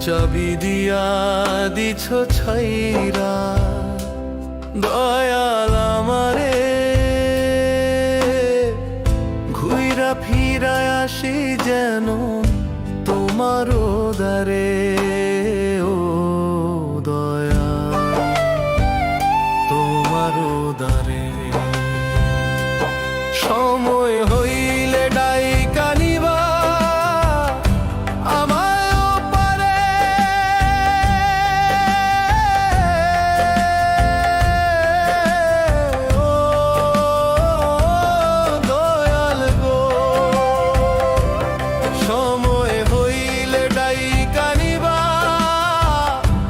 চাবি দিয়া দিছ ছাইরা, দয়াল আমারে। ঘুইরা ফিরায় আসি যেন তোমার দারে ও দয়া তোমার দারে সময়